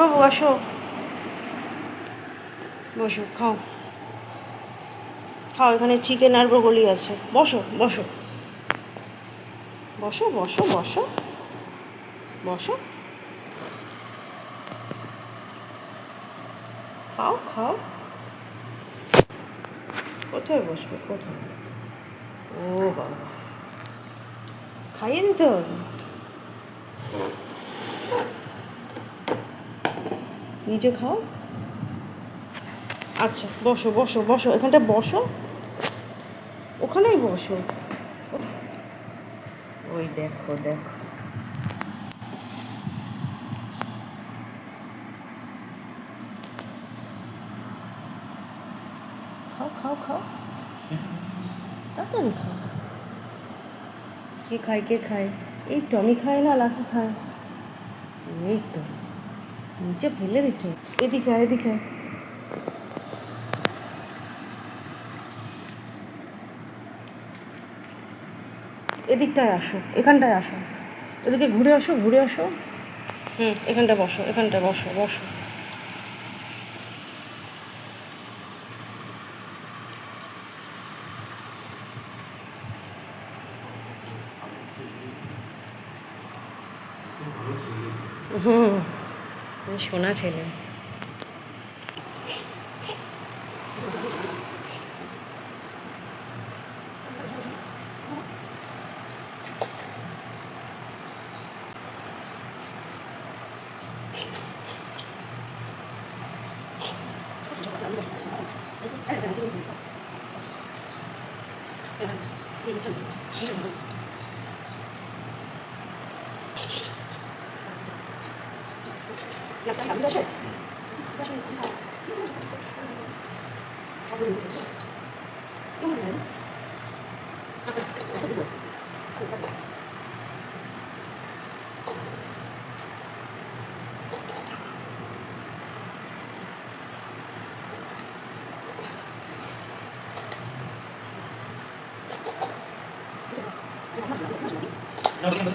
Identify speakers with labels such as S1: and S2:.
S1: আসো। বসো, খাও। খাও, এখানে চিকেন আর ব্রোকলি আছে। বসো বসো। বসো বসো বসো। বসো। খাও খাও। কোথায় বসবে, কোথায়? ও বাবা। খাইয়ে দিতে হবে? নিজে খাও। আচ্ছা বসো বসো বসো, এখানটা বসো। ওখানেই বসো। ওই দেখো দেখো। খাও খাও খাও। তাড়াতাড়ি খাও। কে খায় কে খায়? এই আমি খাই না লাখা খায়? এই তো নিচে ফেলে দিচ্ছ। এদিকে এদিকে আয়। এদিকটায় আসো এখানটায় আসো। এদিকে ঘুরে আসো ঘুরে আসো। হুম এখানটা বসো এখানটা বসো বসো। হুম। তুমি সোনা ছেলে Thank you. 약간 남자들. 야, 우리 한번